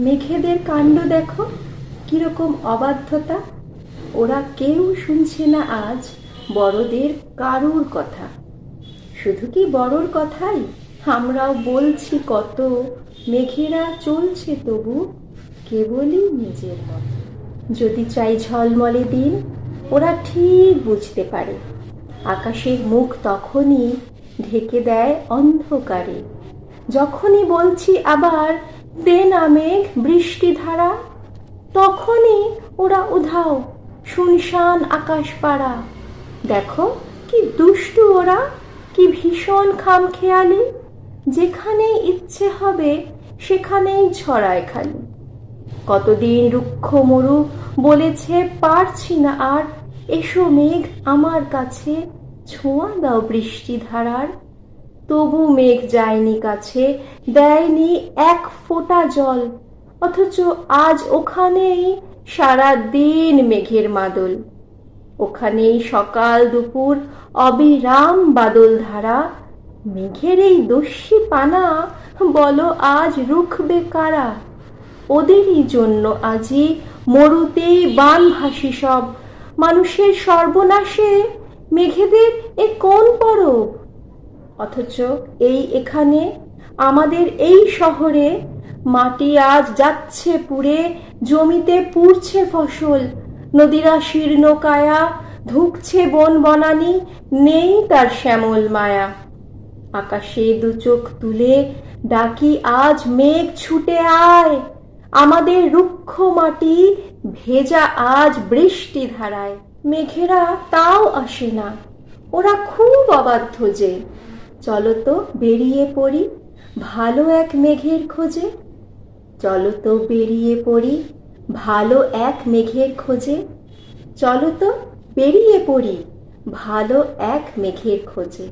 মেঘেদের কাণ্ড দেখো, কীরকম অবাধ্যতা। ওরা কেউ শুনছে না আজ বড়দের কারুর কথা। শুধু কি বড়র কথাই? আমরাও বলছি কত, মেঘেরা চলছে তবু কেবলই নিজের মত। যদি চাই ঝলমলে দিন, ওরা ঠিক বুঝতে পারে। আকাশের মুখ তখনই ঢেকে দেয় অন্ধকারে। যখনই বলছি আবার দে না মেঘ বৃষ্টিধারা, তখনই ওরা উধাও শুনশান আকাশ পাড়া দেখো কি দুষ্টু ওরা, কি ভীষণ খামখেয়ালি যেখানেই ইচ্ছে হবে সেখানেই ছড়ায় খালি। কতদিন রুক্ষ মরু বলেছে, পারছি না আর, এসো মেঘ আমার কাছে, ছোঁয়া দাও বৃষ্টিধারার। তবু মেঘ যায়নি কাছে, দেয়নি এক ফোঁটা জল, অথচ আজ ওখানেই সারা দিন মেঘের মাদল। ওখানেই সকাল দুপুর অবিরাম বাদল ধারা, মেঘের এই দস্যি পানা বলো আজ রুখবে কারা? ওদেরই জন্য আজি মরুতেই বান ভাসি সব, মানুষের সর্বনাশে মেঘেদের এ কোন পরব? অথচ এই এখানে আমাদের এই শহরে মাটি আজ যাচ্ছে পুড়ে, জমিতে পুড়ছে ফসল। নদীরা শীর্ণ কায়া, ধুকছে বন বনানি, নেই তার শ্যামল মায়া। আকাশে দু চোখ তুলে ডাকি, আজ মেঘ ছুটে আয়। আমাদের রুক্ষ মাটি ভেজা আজ বৃষ্টি ধারায়। মেঘেরা তাও আসে না। ওরা খুব অবাধ্য যে চলো তো বেরিয়ে পড়ি, ভালো এক মেঘের খোঁজে। চলো তো বেরিয়ে পড়ি, ভালো এক মেঘের খোঁজে। চলো তো বেরিয়ে পড়ি, ভালো এক মেঘের খোঁজে।